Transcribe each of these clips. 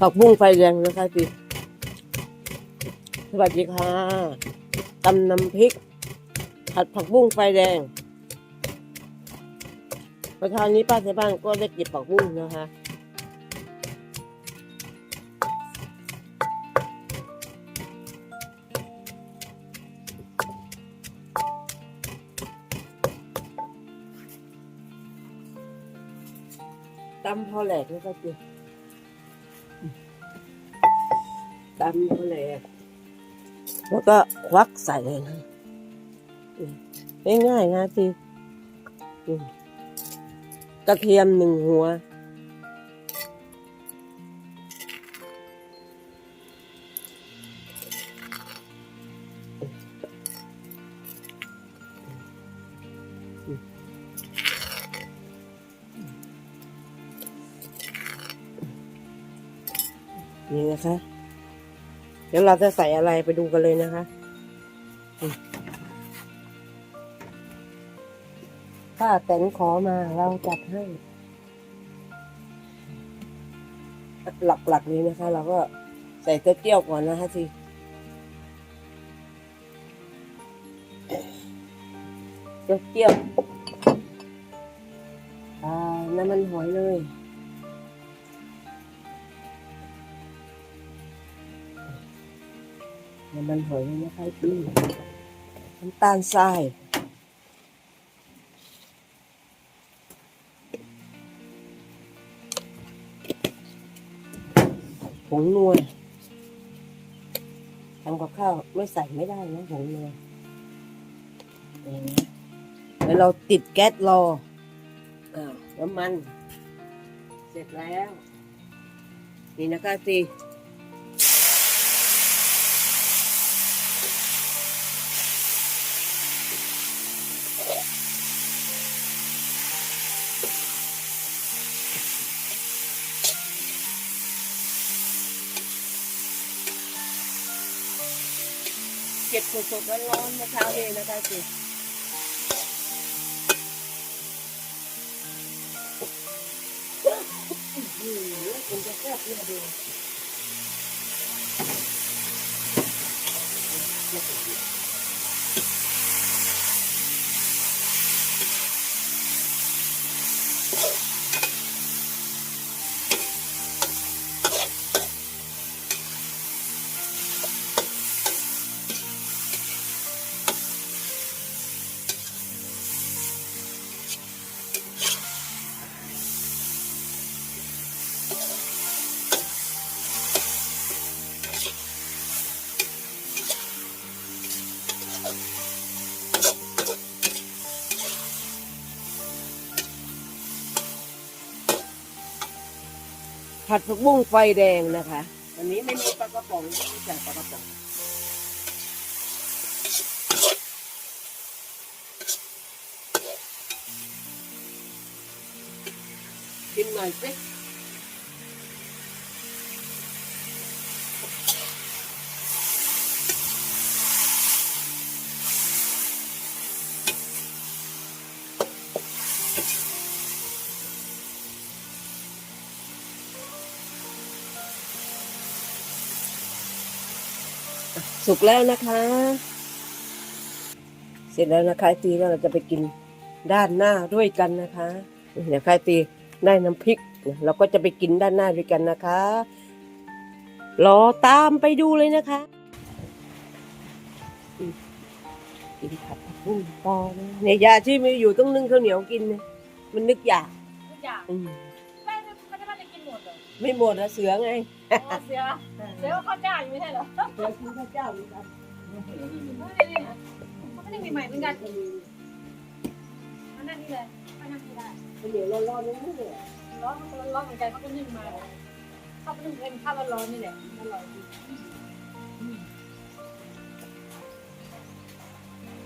ผักบุ้งไฟแดงนะคะพี่สวัสดีค่ะตำน้ำพริก ผัดผักบุ้งไฟแดงประทานนี้ป้าที่บ้านก็ได้เก็บผักบุ้งนะคะตำพอแหลกนะคะพี่ ตำพอแหลยแล้วก็ควักใส่เลยนะง่ายๆนะพี่กระเทียมหนึ่งหัว ดี๋ยวเราจะใส่อะไรไปดูกันเลยนะคะอืมป้าแตนขอมาเราจัดให้ หลักๆนี้นะคะ เราก็ใส่เต้าเจี้ยวก่อนนะคะสิเต้าเจี้ยวน้ำมันหอยเลย มันหอยนะคะพี่น้ำตาลทรายผงนัวทำกับข้าวไม่ใส่ไม่ได้นะผงนัวอย่างนี้แล้วเราติดแก๊สรอน้ำมัน เสร็จแล้ว นี่นะคะสิ สดๆร้อนๆเมื่อเช้านี้นะคะสิอื้อหือคุณจะแซ่บเนี่ยดู ผัดผักบุ้งไฟแดงนะคะอันนี้ไม่มีปลากระป๋องไม่ใส่ปลากระป๋องกินหน่อยสิ สุกแล้วนะคะ เสร็จแล้วนะคะตีแล้วเราจะไปกินด้านหน้าด้วยกันนะคะเดี๋ยวใครตีได้น้ำพริก เราก็จะไปกินด้านหน้าด้วยกันนะคะรอตามไปดูเลยนะคะอืมกินผัดผักบุ้งต่อนะเนี่ยยาที่มีอยู่ต้องนึ่งข้าวเหนียวกินเนี่ยมันนึกอยากทุกอย่างอืมแม่ไม่ไม่ได้ว่าจะกินหมดเหรอไม่หมดนะเสือไงอ๋อ เสียเสียว่าข้าวเจ้าอยู่ไม่ใช่เหรอเสือกินข้าวเจ้าเหมือนกันไม่ได้นี่มันก็ยังมีใหม่เหมือนกันอันนั้นนี่เลยอันนั้นนี่ได้ข้าวเหนียวร้อนๆนี่เลยร้อนมันก็ร้อนเหมือนกันเขาก็นึ่งมาข้าวนึ่งเป็นข้าวร้อนๆนี่แหละอร่อยดี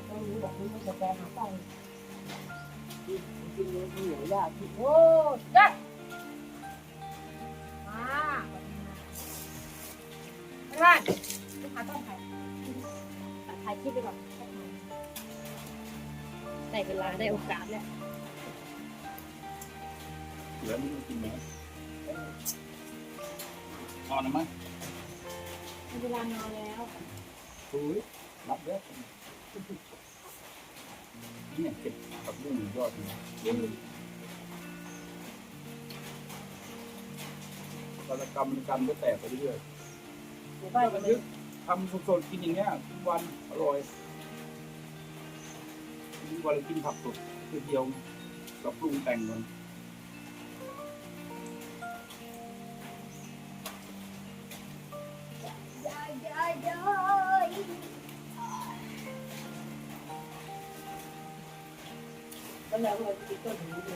ต้องรู้แบบนี้มันจะแปลหาไปกินเลยข้าวเหนียวยากที่โอ้ยั ไปบ้านลูกค้าต้องถ่ายถ่ายคลิปไปก่อนได้เวลาได้โอกาสแล้วเหลือนี่กินไหมนอนนะมั้งเวลานอนแล้วคุยรับเด้อเนี่ยเก็บกับบุ้งยอดเนี่ยวรรณกรรมกรรมก็แตกไปเรื่อย หมู่บ้านก็เลยทำสดๆกินอย่างเงี้ยทุกวันอร่อยทุกวันเรากินผักสดคือเดียวกับปรุงแต่งมันเราติดต้นหูดู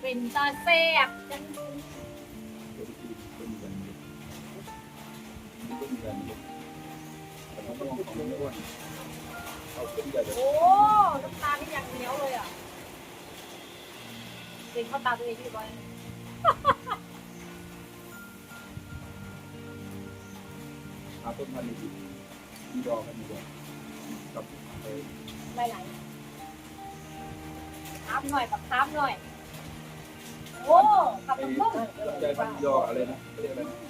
เป็นตาแซ่บจัง เป็นกันเยอะแต่มะม่วงของไม่อ้วนเอาเป็นใหญ่แบบโอ้น้ำตาลนี่อย่างเหนียวเลยอะเป็นข้าวตาตัวเองที่บอยหาต้นพันธุ์ดีมีดอกกันมีดอกกับเออไม่ไหลถามหน่อยกับถามหน่อย โอ้ขับไอ้รถพุ่งลำไยพันธุ์ดอกอะไรนะเขาเรียกอะไรนะ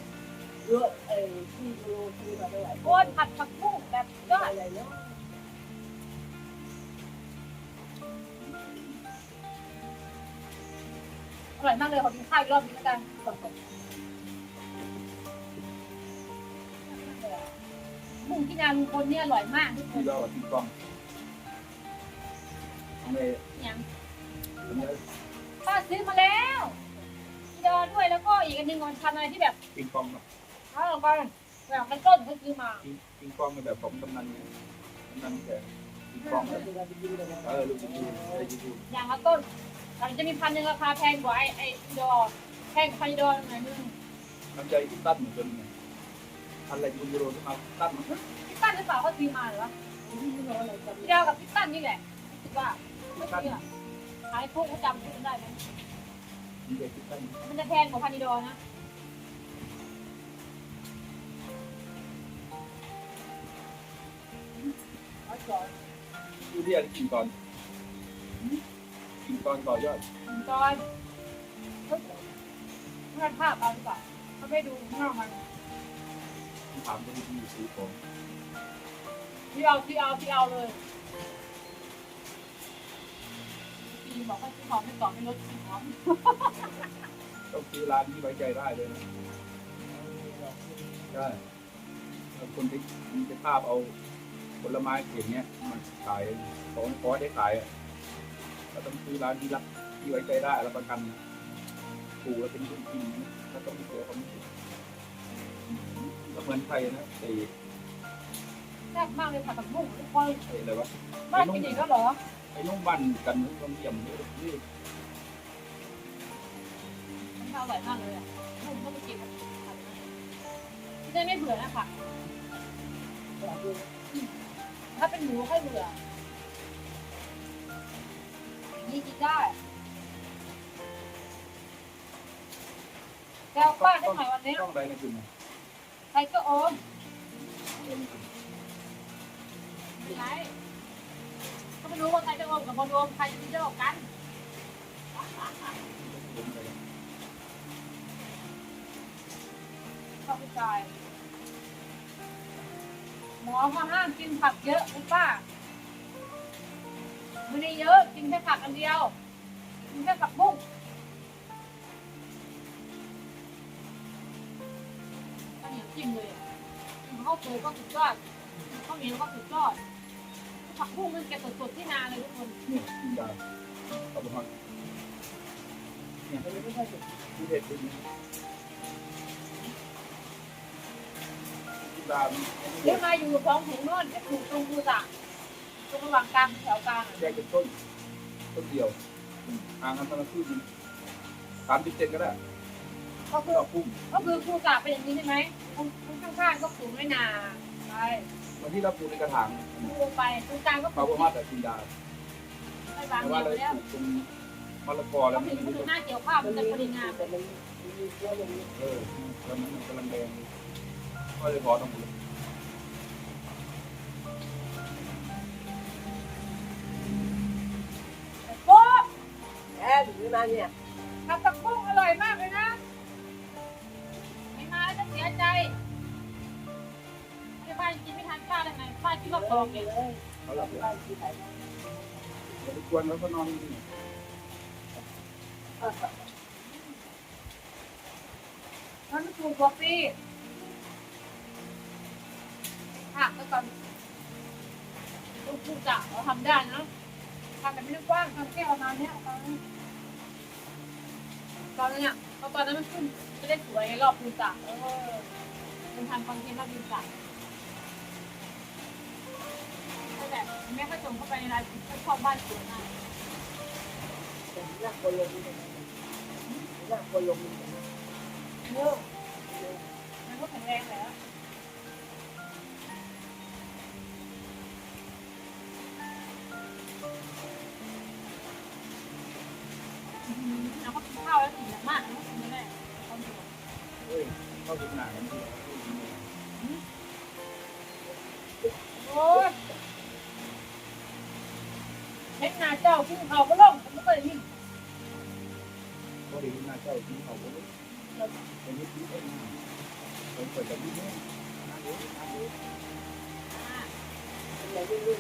เยอะเอ้ที่ดูที่มาได้หลายโอนผัดผักบุ้งแบบยอดอะไรเนาะอร่อยมากเลยขอกินข้าวอีกรอบนึงแล้วกันบุ้งที่นาลุงพลเนี่ยอร่อยมากทุกคมีนดอกกับตีกลองทำไมย่างอันนี้ป้าซื้อมาแล้วมีดอด้วยแล้วก็อีกอันหนึงมันพันอะไรที่แบบ ปิงปองเนาะเอาลงไปแบบมันต้นเขาซื้อมาปิงปิงปองเป็นแบบของกำนันไงกำนันแต่ปิงปองเราจะไปกินกันนะเออลูกยูไอ้ยูอย่างละต้นแต่มันจะมีพันหนึ่งราคาแพงกว่าไอ้ไอ้ดอแพงกว่าพันดอหน่อยนึงน้ำใจที่ตั้นเหมือนกันไงพันอะไรยูโรที่มาตั้นมันพี่ตั้นหรือเปล่าเขาซื้อมาหรือวะที่น้อยอะไรกันเดียวกับพี่ตั้นนี่แหละรู้สึกว่าไม่เชื่อขายพวกเขาจำซื้อได้ไหมน้ำใจที่ตั้นมันจะแพงกว่าพันดอนะ เขาสอนยูเรียกกินก่อนกินก่อนต่อยอดจอยไม่ภาพเอาหรือเปล่าเขาไม่ดูข้างนอกมันถามคนที่อยู่ซื้อของที่เอาที่เอาที่เอาเลยพี่บอกว่าที่หอมไม่ต่อไม่ลดหอมต้องซื้อร้านที่ไว้ใจได้เลยนะใช่แล้วคนที่มีภาพเอา ผลไม้เขียนเนี้ยมันขายของขอได้ขายอะเราต้องซื้อร้านที่รักที่ไว้ใจได้รับประกันปลูกแล้วเป็นลูกกินนะถ้าต้องมีตัวเขาไม่ติดก็เหมือนไทยนะไอ้แซ่บมากเลยผัดผักบุ้งทุกคนไอ้อะไรวะบ้านกินอีกแล้วเหรอไอ้นุ่มบันกันต้องเยี่ยมนี่นี่มันอร่อยมากเลยอะบุ้งก็ไปกินกับผัดนะจะได้ไม่เบื่อนะค่ะ ถ้าเป็นหมูค่อยเบื่อนี่กินได้แก้วป้าได้ไหมวันนี้ต้องอะไรนะคุณใครก็โอมไม่ไรก็ไม่รู้ว่าใครจะโอมกับคนโอมใครจะมีเจ้ากันเข้าไปจ่ายห มอมาห้ามกินผักเยอะคุณป้าไม่ได้เยอะกินแค่ผักอันเดียว กินแค่ผักบุ้งข้าวเหนียวจิ้มเลยกินข้าวเปลือยก็สุดยอดข้าวเหนียวก็สุดยอดผักบุ้งมันเก็บสดๆที่นาเลยทุกคนเนี่ยกินดาขอบคุณมากเนี่ยไม่ค่สุดที่เด็ดจริง กินดาเลี้ยงมาอยู่สองถุงโน่นจะปลูกตรงบูตะตรงระหว่างกลางแถวกลางอะแยกเป็นต้นต้นเดียวห่างกันประมาณครึ่งนึงสามสิบเซนก็ได้ก็คือดอกพุ่มก็คือครูกะเป็นอย่างนี้ใช่ไหมข้างๆก็ปลูกไม่นาไปวันที่เราปลูกในกระถางปลูกไปตรงกลางก็ปเขาลูปกระมาณแต่กินดาไปวางแต่เดีว่ายวเราไปแล้วปลูกตรงมะละกอแล้เราวมันถึงไม่ดูได้หน้าเกี่ยวข้าวมันจะพอดีงามแต่มันมีเยอะอย่างนี้เออแล้วมันกำลังแดง ก็เลยพอต้องปลูกโป๊ะแอบอยู่นานเนี่ยผัดผักบุ้งอร่อยมากเลยนะ ไม่มายใจที่บ้านกินไม่ทันป้าได้ไงป้าคิดว่าตองเองเขาหลับแล้วอย่าไปกวนแล้วก็นอนดีมันถูกกว่า พี่หักไปก่อนลูกผู้จ่าเราทำได้นะทำแบบไม่ได้กว้างทำแค่ประมาณเนี้ยตอนนั้นตอนนั้นเนี่ยพอตอนนั้นมันขึ้นไม่ได้สวยไงรอบผู้จ่าเออมันทำคอนเทนต์รอบผู้จ่านั่นแหละแม่ก็จงเข้าไปในไลน์ก็ชอบบ้านสวยมากหน้าคนลงหน้าคนลงเออมันก็แข็งแรงแล้วแล้ว เข้าถึงหนากันทีโอ้ยเห็นหน้าเจ้าขึ้นเขาก็ล่องผมไม่เคยนี่ก็ดีหน้าเจ้าที่เขาก็เป็นนิดนิดเองผมเปิดแต่นิดนึงน่าดูน่าดูอะไรไม่รู้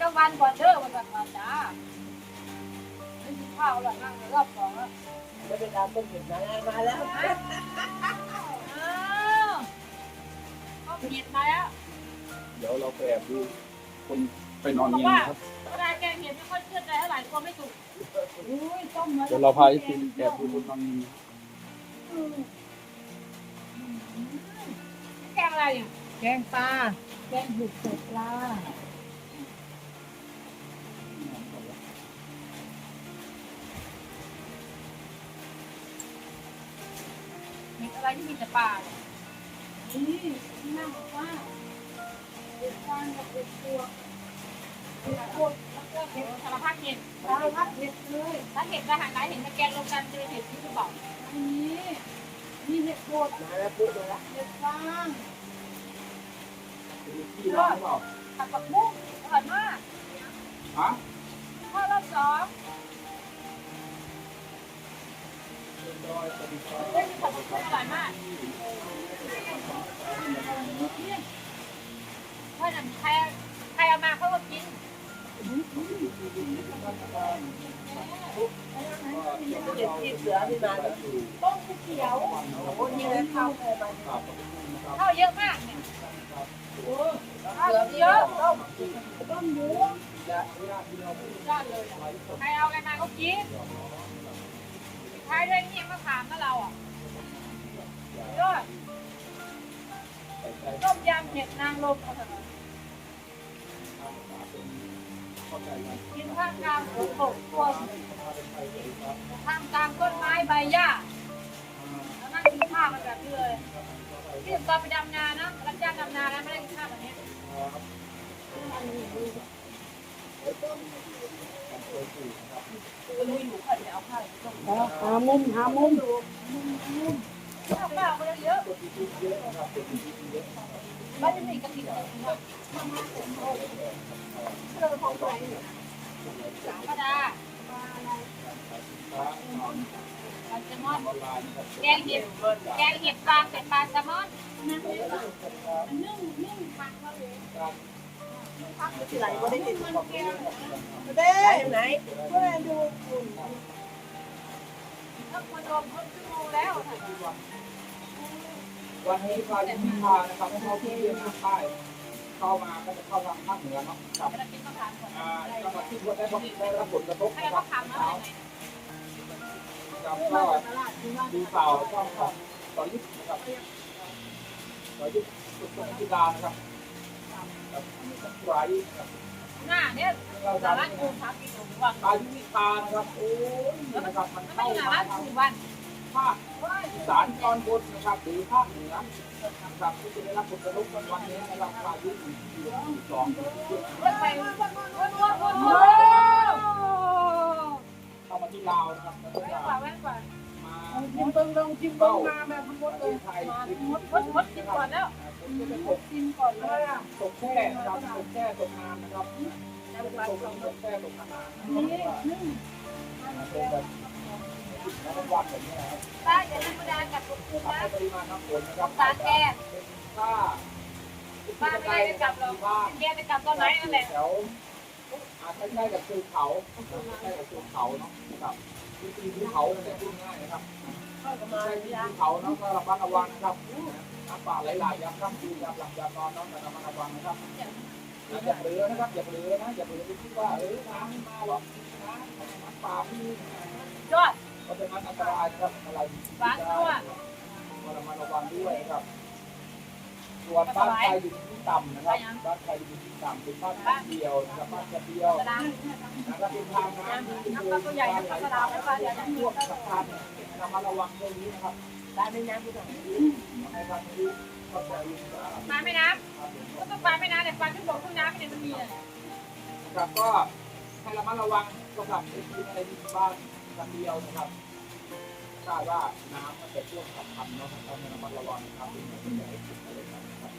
กลางวันก่อนเด้อวันวันมาจ้าไม่กินข้าวแล้วนั่งรอบสองแล้วไม่เป็นการต้นเหตุมาแล้วมาแล้วอ้าวก็เห็นมาแล้ว เดี๋ยวเราไปแอบดูคนไปนอนเงียนนะครับเวลาแกเห็นไม่ค่อยเชื่อใจเท่าไหร่กลัวไม่สุกอุ้ยต้มมาเดี๋ยวเราพาไอ้ทีมแอบดูคนนอนเงียนแกงอะไรเนี่ยแกงปลาแกงบุกใส่ปลา อะไรที่มีแต่ปลาเนี่ยนี่ที่นั่งบอกว่าเด็กฟางกับเด็กตัวเด็กพวกแล้วก็เห็เห็นดสารพัดเห็ดสารพัดเห็ดเลยถ้าเห็ดทหารไหนเห็นตะแกรงรวมกันจะเป็นเห็ดที่จะบอกอันนี้มีเห็ดบดมาแล้วปุ๊บมาแล้วเห็ดฟางที่ร้านเปล่าผัดผักบุ้งอร่อยมากฮะข้าวรอบสอง เล่นผัดผักบุ้งอร่อยมากเพราะฉะนั้นใครใครเอามาเขาก็กินเจ็บที่เสือที่มาแล้วต้มเตี๋ยว โอ้ยนี่แล้วเข้าเลยมาข้าเยอะมากเนี่ยข้าวเยอะต้มต้มหมูยอดเลยใครเอาอะไรมาก็กิน ใครด้วยนี่มะขามนะเราอะยอดต้มยำเห็ดนางรมอะกินข้างกลางฝนตกตัวข้างกลางต้นไม้ใบหญ้าแล้วนั่งกินข้าวกันแบบนี้เลยที่ตอนไปดำนานะรับจ้างดำนาแล้วไม่ได้กินข้าวแบบนี้ หามุมหามุมข้าวเปล่าเยอะบ้านจะมีกระถิ่นเราของใครสามปดาปลาแซลมอนแกงเห็ดแกงเห็ดปลาเป็ดปลาแซลมอนนึ่งนึ่งผักเขาเลย ที่ไหนก็ได้ติดมันแกงเด้ไหนเพื่อดูคุณถ้าคนรวมคนชั่วโมงแล้ววันนี้พายุมิพานะครับเข้าที่เรียนใต้เข้ามาก็จะเข้าทางภาคเหนือเนาะกับจะกินมะขามก่อนอ่าจังหวัดที่ได้รับได้รับผลกระทบนะครับกับก็ดูข่าวช่องของต่อยุทธนะครับต่อยุทธสุขธิดานะครับ กับสักไรนะครับหน้าเนี่ยเราสาจะระกูทักกินหรือว่าพายุมิพานะครับโอ้ยนะครับมันไม่เข้าหนามาร้านทางสี่วันภาคอีสานตอนบนนะครับหรือภาคเหนือนะครับที่จะได้รับผลกระทบในวันนี้นะครับพายุที่สองรถไฟวนวนวนวนเข้ามาที่ลาวนะครับแล้วก็แว่นจะกว่าแว่นกว่ามมาลองชิมเบิ้งลองชิมเบิ้งมาแบบมันหมดเลยไทยมาหมดหมดหมดกินก่อนแล้วผมจะเป็น ตกชิมก่อนเลยอะตกแช่ครับตกแช่ตกนานนะครับตกแช่ตกนานนี่นึ่งป้าอย่าธรรมดากับคุณคุณถ้านะตาแกเป็นค่าป้าไม่ได้ไปกลับหรอกแกไปกลับตอนไหนนั่นแหละอาจจะใกล้กับภูเขาใกล้กับภูเขาเนาะครับที่ตีภูเขาเนี่ยพูดง่ายนะครับใกล้ที่ภูเขาเนาะก็ระมัดระวังนะครับ น้ำป่าไหลๆยามค่ำคืนยามหลับยามนอนเนาะแต่ระมัดระวังนะครับอย่าเผลอนะครับอย่าเผลอนะอย่าเผลอไปคิดว่าเออน้ำไม่มาหรอกน้ำน้ำป่าพี่ยอดเพราะฉะนั้นอันตรายนะครับอะไรที่ได้ก็ระมัดระวังด้วยนะครับส่วนบ้านใครอยู่ที่ต่ำนะครับบ้านใครอยู่ที่ต่ำเป็นบ้านชั้นเดียวนะครับบ้านชั้นเดียวนะครับเป็นทางน้ำที่น้ำปลาตัวใหญ่น้ำปลากระดาษน้ำปลาใหญ่พวกสะพานเระมัดระวังเรื่องนี้นะครับ ได้ไหมน้ำพี่หน่อยในทางนี้เข้าใจนะครับปลาแม่น้ำก็ต้องปลาแม่น้ำแต่ปลาที่บอกทุ่งน้ำเนี่ยมันมีอะครับก็ให้ระมัดระวังสำหรับในที่อะไรที่บ้านชั้นเดียวนะครับคาดว่าน้ำมันจะท่วมฉับพลันเนาะต้องระมัดระวังนะครับเป็นอย่างไรนะครับ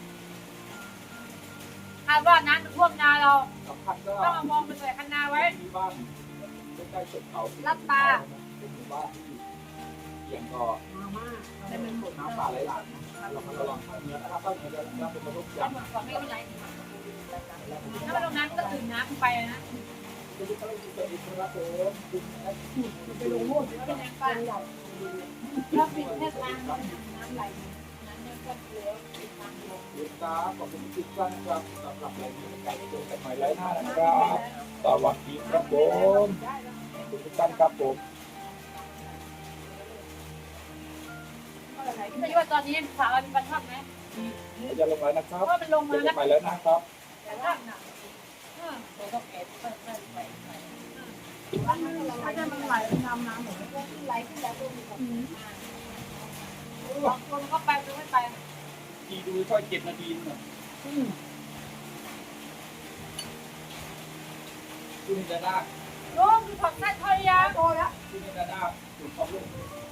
คาดว่าน้ำจะท่วมนาเราสำคัญก็ต้องเอามองไปใส่คันนาไว้ที่บ้านใกล้ๆสุดเขาเป็นหมู่บ้านที่ เสียงต่อมาม่าได้เป็น้ำป่าไหลหลากเรามาระวังภาคเนื้อนะครับภาคเนือจะรับผลกระทบอย่างไม่เป็นไรถ้ามันลงน้ำก็ถึงน้ำไปนะจะได้เข้าสู่ตัวอิสระโผมคุณแอดไปลงโน่นเป็นแรงปลาถ้าปิดแค่ทางน้ำไหลน้ำเนี่ยก็เหลืออีกทางเดียวเดือนตาขอบคุณทุกท่านครับสำหรับรายการการเจอกันใหม่ไร้หน้านะครับสวัสดีครับผมทุกท่านครับผม พี่จะว่าตอนนี้สาวมีปัญหาไหมจะลงไลน์นะคเพรับราะว่ามันลงเจมาอกัแล้นวใหม่ไร้หน้าครับแต่ว่าหนักเราต้องแอบค่อยๆไปไปถ้ามันไหลเป็นน้ำน้ำหมดไหลขึ้นแล้วตัวมีของสองคนก็ไปไม่ไปทีดูค่อยเจ็ดนาทีหน่อยคุณจะได้ลุงผักแซ่บทอดยาโตแล้วคุณจะได้ถูกความลงเราก็มาโน่นเดี๋ยวได้เนาะทางนี้ครับคนนี้มันคนที่มันคนขนาดนี้นะขนาดนี้นะขนาดนี้นะก็เบิ่งไอ้เปิ้ลตรงกันสิไอ้พี่ไอ้พี่ต้องแบบต้องต้องไปนะจ๊ะปก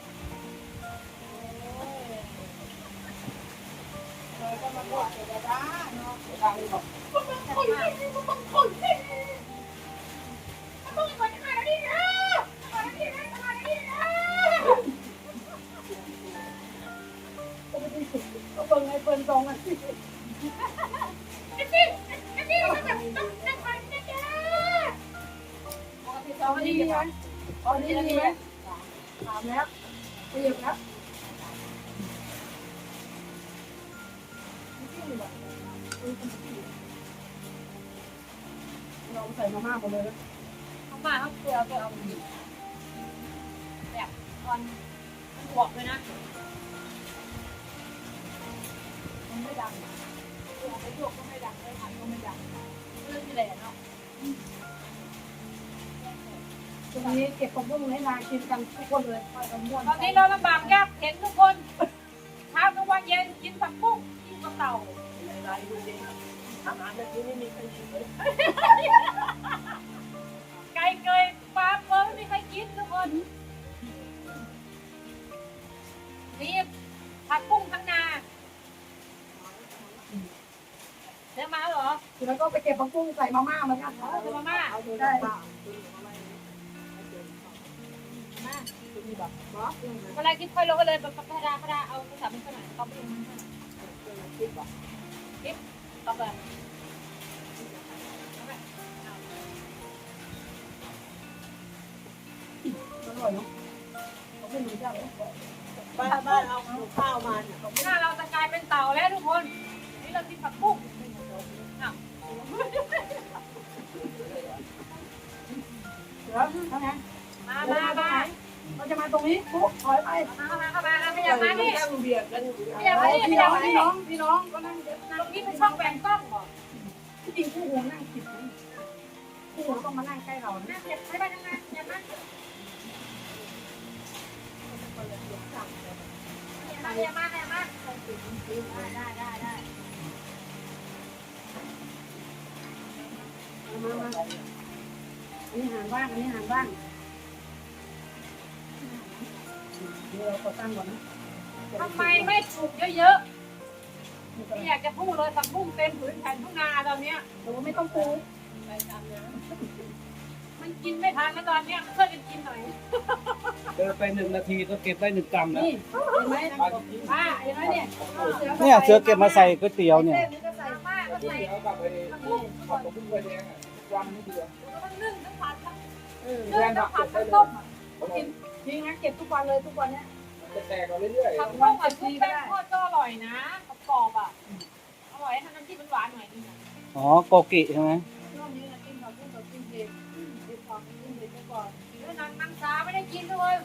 เอาวันดีนี้ไหมเอาดีดีไหมถามแล้วเรียบแล้ว เราใส่มาม่าหมดเลยนะเขามาเขาเกลือเกลือเอาดีแบบตอนมันบวกเลยนะ มันไม่ดังตัวไอ้พวกก็ไม่ดังไอ้หันก็ไม่ดังเรื่องที่แหล่เนาะตรงนี้เก็บผักบุ้งให้นางกินกันทุกคนเลยไปกันม่วนตอนนี้เราลำบากยากเห็นทุกคนเช้ากลางวันเย็นกินผักบุ้งกินกระ เต่าอะไรดูดิอาหารเมื่อกี้ไม่มีใครกินเลยไก่เกยปลาเปิ้ลไม่มีใครกินทุกคนนี่ผักบุ้งทั้งนาเดี๋ยวมาเหรอแล้วก็ไปเก็บผักบุ้งใส่มาม่าเหมือนกันเอามาม่าเอาดูได้บ้าเวลากินค่อยลงก็เลยแบบพระดาพระดาเอาภาษาเป็นขนาดเขาไม่ลงมา ต่อไปอร่อยเนาะเขาไม่รู้จักเลยบ้านบ้านเอาข้าวมาเนี่ยหน้าเราจะกลายเป็นเต่าแล้วทุกคน นี่เรากินผักบุ้งอ้าวเดี๋ยวทำไงมามามา เราจะมาตรงนี้ปุ๊บถอยไปเข้ามาเข้ามาไม่อยากมานี่นั่งเบียดกันไม่อยากมานี่ไม่อยากมาพี่นี่น้องพี่น้องก็นั่งเดี๋ยวตรงนี้เป็นช่องแบ่งกล้องบ่ที่จริงคู่หูนั่งผิดนะคู่หูต้องมานั่งใกล้เรานะน่าเกลียดไม่ได้ทั้งนั้นอย่ามาอย่ามาอย่ามาได้ได้ได้มามาอันนี้หางบ้างอันนี้หางบ้าง มเราขอตั้งก่อนนะทำไมไม่ปลูกเยอะๆไม่อยากจะพูดเลยสักบุ้งเต็มผืนแผ่นทุ่งนาตอนเนี้ยหนูไม่ต้องปลูกมันกินไม่ทันแล้วตอนเนี้ยช่วยกันกินหน่อยเดินไปหนึ่งนาทีก็เก็บได้หนึ่งกรัมแล้วนี่เห็นไหมป้าเห็นไหมเนี่ยเนี่ยเสือเก็บมาใส่ก๋วยเตี๋ยวเนี่ยนี่ก็ใส่ป้าก็ใส่เดี๋ยวกลับไปผักบุ้งขับรถขึ้นไปแดงอะวันนี้เดือนทั้งนึ่งทั้งผัดทั้งเออนึ่งทั้งผัดทั้งต้มกินจริงนะเก็บทุกวันเลยทุกวันเนี้ย จะแตกเอาเรื่อยผักบุ้งกับซุปแป้งทอดก็อร่อยนะกรอบๆอะอร่อยถ้าน้ำจิ้มมันหวานหน่อยนึงอะอ๋อโกกิใช่ไหมช่วงนี้นะกินผักบุ้งกับกินเด็กเด็กผักกินเด็กไปก่อนเดี๋ยวนังนังช้าไม่ได้กินเลย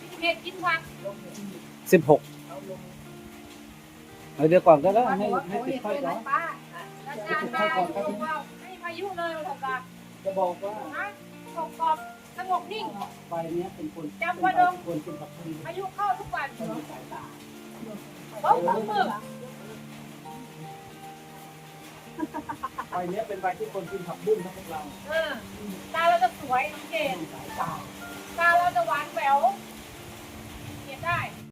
กินเผ็ดกินผักสิบหกเดี๋ยวก่อนก็ได้ให้ว่าให้เขาติดเห็นไฟด้วยก่อนะนป้าอาจารย์มาดูว่าไม่มีพายุเลยวันสัปดาห์จะบอกว่านะกรอบกรอบ สงบนิ่งไฟเนี้ยเป็นคนจำว่าเดิมคนกินผักบุ้งพายุเข้าทุกวันสายตาต้มทั้งมือไฟเนี้ยเป็นไฟที่คนกินผักบุ้งทั้งพวกเราเออตาเราจะสวยน้องเกดสายตาตาเราจะหวานแหววๆ